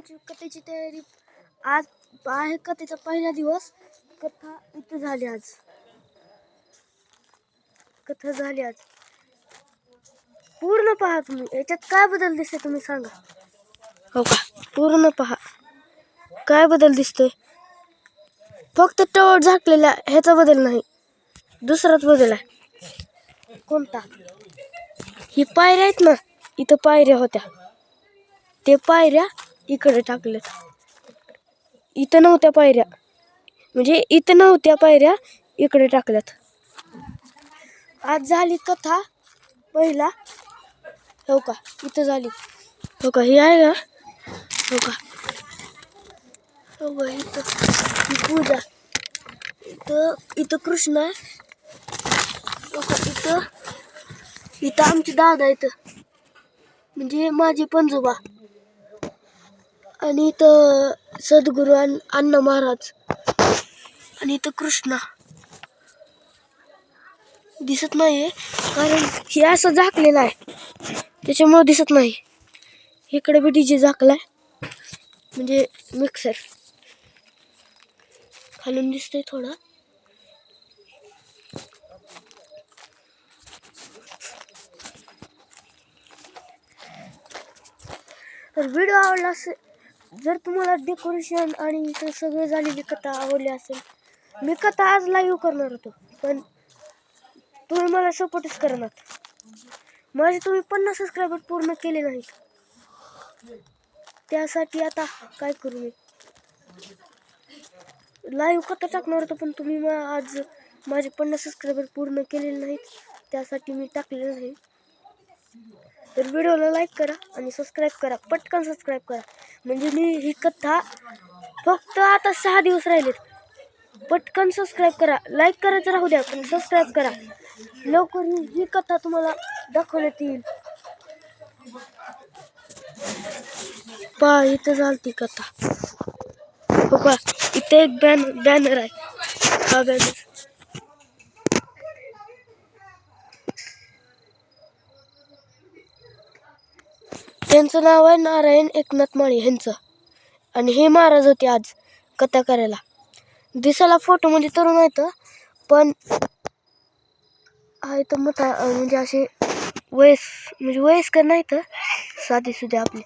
आमची कथेची तयारी आज आहे कथेचा पहिला दिवस. कथा इथं झाली आज. कथा झाली आज. पूर्ण पहा तुम्ही. याच्यात काय बदल दिसते तुम्ही सांगा. हो का? पूर्ण पहा. काय बदल दिसतोय? फक्त टवर झाकलेला ह्याचा बदल नाही. दुसराच बदल आहे. कोणता? ही पायऱ्या आहेत ना इथं पायऱ्या होत्या. ते पायऱ्या इकडे टाकल्यात इथं नव्हत्या पायऱ्या. म्हणजे इथं नव्हत्या पायऱ्या इकडे टाकल्यात. आज झाली कथा पहिला. हो का? इथं झाली. हो का? ही आहे का? हो का? हो का? इथं. पूजा इथं इथं कृष्ण आहे. हो का? इथं. इथं आमचे दादा इथं म्हणजे माझे पंजोबा. आणि इथं सद्गुरू आणि अण्णा महाराज. आणि इथं कृष्णा. दिसत नाही कारण हे असं झाकलेलं आहे. त्याच्यामुळं दिसत नाही. इकडे बी डीजे झाकलाय. म्हणजे मिक्सर खालून दिसतंय थोडा. तर व्हिडिओ आवडला असेल जर तुम्हाला डेकोरेशन आणि इथं सगळं झालेली कथा आवडली असेल मी कथा आज लाईव्ह करणार होतो पण तुम्ही मला सपोर्टच करणार. माझे तुम्ही पन्नास सबस्क्रायबर पूर्ण केले नाहीत. त्यासाठी आता काय करू मी? लाईव्ह कथा टाकणार होतो पण तुम्ही मा आज माझे पन्नास सबस्क्रायबर पूर्ण केलेले नाहीत त्यासाठी मी टाकलेलं नाही. तर व्हिडिओला लाईक करा आणि सबस्क्राईब करा. पटकन सबस्क्राईब करा. म्हणजे मी ही कथा फक्त आता सहा दिवस राहिलेत. पटकन सबस्क्राईब करा. लाईक करायचं राहू द्या पण सबस्क्राईब करा. लवकर ही ही कथा तुम्हाला दाखवण्यात येईल. पहा इथं झालती कथा. हो का इथे एक बॅन बॅनर आहे. हा बॅनर त्यांचं नाव आहे नारायण एकनाथ माळी ह्यांचं. आणि हे महाराज होते आज कथा करायला दिसायला फोटोमध्ये तरुण आहेत पण आहे तर मत म्हणजे असे वयस म्हणजे वयस्कर नाहीत साधी सुधे आपले.